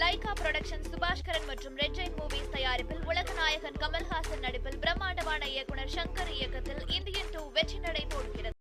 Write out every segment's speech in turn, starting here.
Lyca production Subaskaran மற்றும் red Jain movies தயாரிப்பில் உலக நாயகன் கமல்ஹாசன் நடிப்பில் பிரம்மாண்டமான இயக்குனர் சங்கர் இயக்கத்தில் இந்தியன் டூ வெற்றி நடை போடுகிறது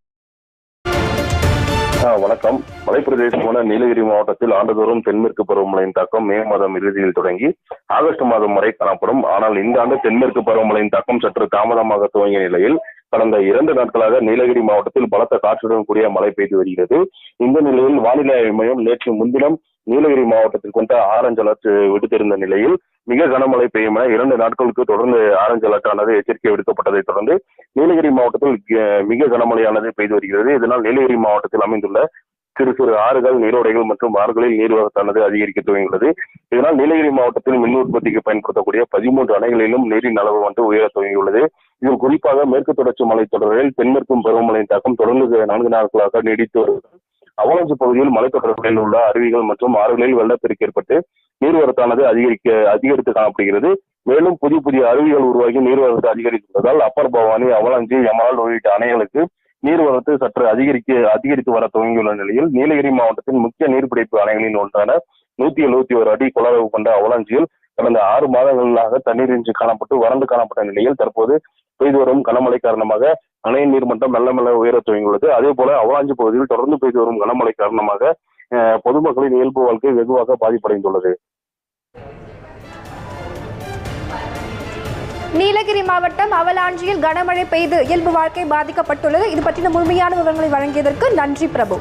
ஆ, வணக்கம். மலைப்பிரதேசமான நீலகிரி மாவட்டத்தில் ஆண்டுதோறும் தென்மேற்கு பருவமழையின் தாக்கம் மே மாதம் இறுதியில் தொடங்கி ஆகஸ்ட் மாதம் வரை காணப்படும். ஆனால் இந்த ஆண்டு தென்மேற்கு பருவமழையின் தாக்கம் சற்று தாமதமாக துவங்கிய நிலையில் கடந்த இரண்டு நாட்களாக நீலகிரி மாவட்டத்தில் பலத்த காற்றுடன் கூடிய மழை பெய்து வருகிறது. இந்த நிலையில் வானிலை ஆய்வு மையம் நேற்று முன்தினம் நீலகிரி மாவட்டத்தில் கொண்ட ஆரஞ்சு அலர்ட் விடுத்திருந்த நிலையில் மிக கனமழை பெய்யும் என இரண்டு நாட்களுக்கு தொடர்ந்து ஆரஞ்சு அலர்ட் ஆனது எச்சரிக்கை விடுக்கப்பட்டதை தொடர்ந்து நீலகிரி மாவட்டத்தில் மிக கனமழையானது பெய்து வருகிறது. இதனால் நீலகிரி மாவட்டத்தில் அமைந்துள்ள சிறு சிறு ஆறுகள் நீரோடைகள் மற்றும் ஆறுகளில் நீர்வரத்தானது அதிகரிக்க துவங்கியுள்ளது. இதனால் நீலகிரி மாவட்டத்தில் மின் உற்பத்திக்கு பயன்படுத்தக்கூடிய பதிமூன்று அணைகளிலும் நீரின் அளவு வந்து உயர துவங்கியுள்ளது. இதில் குறிப்பாக மேற்கு தொடர்ச்சி மலைத்தொடரில் தென்மேற்கும் பருவமழையின் தாக்கம் தொடர்ந்து நான்கு நாட்களாக நீடித்து வருகிறது. அவலாஞ்சி பகுதியில் மலைத்தொடர்களில் உள்ள அருவிகள் மற்றும் ஆறுகளில் வெள்ளப்பெருக்கு ஏற்பட்டு நீர்வரத்தானது அதிகரிக்க அதிகரித்து காணப்படுகிறது. மேலும் புதிய புதிய அருவிகள் உருவாகி நீர்வரத்து அதிகரித்துள்ளதால் அப்பர் பவானி அவலாஞ்சி யமலால் உள்ளிட்ட அணைகளுக்கு நீர்வரத்து சற்று அதிகரிக்க அதிகரித்து வர துவங்கியுள்ள நிலையில் நீலகிரி மாவட்டத்தின் முக்கிய நீர்பிடிப்பு அணைகளில் ஒன்றான நூத்தி எழுபத்தி ஒரு அடி கொள்ளளவு கொண்ட அவலாஞ்சியில் கடந்த ஆறு மாதங்களாக தண்ணீரின்றி காணப்பட்டு வறண்டு காணப்பட்ட நிலையில் தற்போது பெய்து வரும் கனமழை காரணமாக அணையின் நீர்மட்டம் மெல்ல மெல்ல உயர துவங்கியுள்ளது. அதே போல அவலாஞ்சி பகுதியில் தொடர்ந்து பெய்து வரும் கனமழை காரணமாக பொதுமக்களின் இயல்பு வாழ்க்கை வெகுவாக பாதிப்படைந்துள்ளது. நீலகிரி மாவட்டம் அவலாஞ்சியில் கனமழை பெய்து இயல்பு வாழ்க்கை பாதிக்கப்பட்டுள்ளது. இது பற்றின முழுமையான விவரங்களை வழங்கியதற்கு நன்றி பிரபு.